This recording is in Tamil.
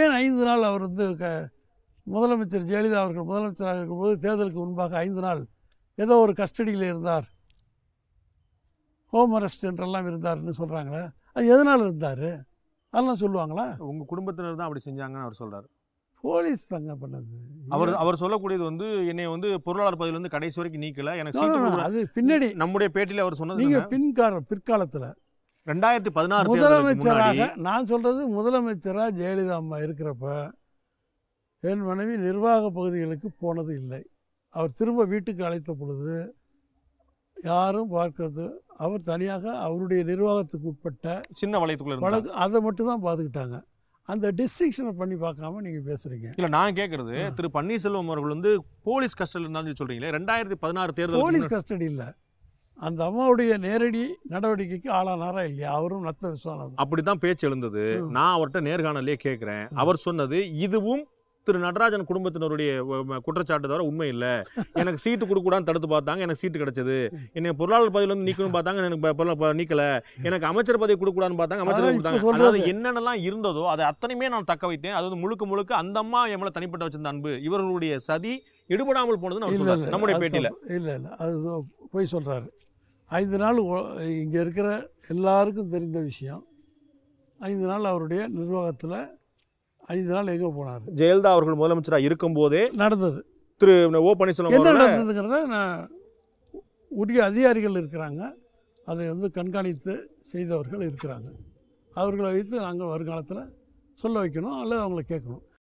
ஏன் ஐந்து நாள் அவர் வந்து க முதலமைச்சர் ஜெயலலிதா அவர்கள் முதலமைச்சராக இருக்கும்போது தேர்தலுக்கு முன்பாக ஐந்து நாள் ஏதோ ஒரு கஸ்டடியில் இருந்தார். ஹோம் அரெஸ்ட் என்றெல்லாம் இருந்தார்னு சொல்கிறாங்களே அது எதனால் இருந்தார்? அதெல்லாம் சொல்லுவாங்களா? உங்க குடும்பத்தினர் தான் அப்படி செஞ்சாங்கன்னு அவர் சொல்றாரு. போலீஸ் தாங்க பண்ணது. அவர் அவர் சொல்லக்கூடியது வந்து என்னை வந்து பொருளாளர் பதவியில இருந்து கடைசி வரைக்கும் நீக்கல. எனக்கு. அது பின்னாடி நம்முடைய பேட்டியில அவர் சொன்னது நீங்க என்னன்னா, பின்கால பிற்காலத்தில் ரெண்டாயிரத்தி பதினாறு முதலமைச்சராக நான் சொல்றது முதலமைச்சராக ஜெயலலிதா அம்மா இருக்கிறப்ப என் மனைவி நிர்வாக பகுதிகளுக்கு போனது இல்லை. அவர் திரும்ப வீட்டுக்கு அழைத்த பொழுது யாரும் பார்க்கறது அவர் தனியாக அவருடைய நிர்வாகத்துக்கு உட்பட்ட சின்ன வளையத்துக்குள்ள வழக்கு அதை மட்டும் தான் பார்த்துக்கிட்டாங்க. அந்த டிஸ்ட்ரிக்ஷனை பண்ணி பார்க்காம நீங்கள் பேசுகிறீங்க இல்ல நான் கேக்குறது திரு பன்னீர்செல்வம் அவர்கள் வந்து போலீஸ் கஸ்டடியில் இருந்தாலும் சொல்றீங்களே ரெண்டாயிரத்தி பதினாறு தேர்தல் போலீஸ் கஸ்டடி இல்லை அந்த அம்மாவுடைய நேரடி நடவடிக்கைக்கு ஆளானாரா இல்லையா? அவரும் நத்த விஸ்வநாதன் அப்படித்தான் பேச்சு எழுந்தது. நான் அவர்கிட்ட நேர்காணலே கேட்கிறேன் அவர் சொன்னது இதுவும் திரு நடராஜன் குடும்பத்தினருடைய குற்றச்சாட்டு தவிர உண்மை இல்ல. எனக்கு சீட்டு கொடுக்கூடான்னு தடுத்து பார்த்தாங்க எனக்கு சீட்டு கிடைச்சது. என்னை பொருளாளர் பதவியில இருந்து நீக்கணும் பார்த்தாங்க எனக்கு நீக்கல. எனக்கு அமைச்சர் பதவி கொடுக்கூடான்னு பார்த்தாங்க அமைச்சர் கொடுத்தாங்க. அதாவது என்னென்னலாம் இருந்ததோ அதை அத்தனையுமே நான் தக்க வைத்தேன். அது வந்து முழுக்க முழுக்க அந்த அம்மா என் மேல தனிப்பட்ட வச்சிருந்த அன்பு இவர்களுடைய சதி எடுபடாமல் போனதுன்னு அவர் சொல்றாரு. நம்முடைய பேட்டியில. இல்லை இல்லை அது போய் சொல்கிறாரு ஐந்து நாள் இங்கே இருக்கிற எல்லாருக்கும் தெரிந்த விஷயம். ஐந்து நாள் அவருடைய நிர்வாகத்தில் ஐந்து நாள் எங்கே போனார். ஜெயலலிதா அவர்கள் முதலமைச்சராக இருக்கும் போதே நடந்தது. திரு ஓ பன்னீர்செல்வம் என்ன நடந்ததுங்கிறத நான் உரிய அதிகாரிகள் இருக்கிறாங்க. அதை வந்து கண்காணித்து செய்தவர்கள் இருக்கிறாங்க. அவர்களை வைத்து நாங்கள் வருங்காலத்தில் சொல்ல வைக்கணும் அல்லது அவங்கள கேட்கணும்.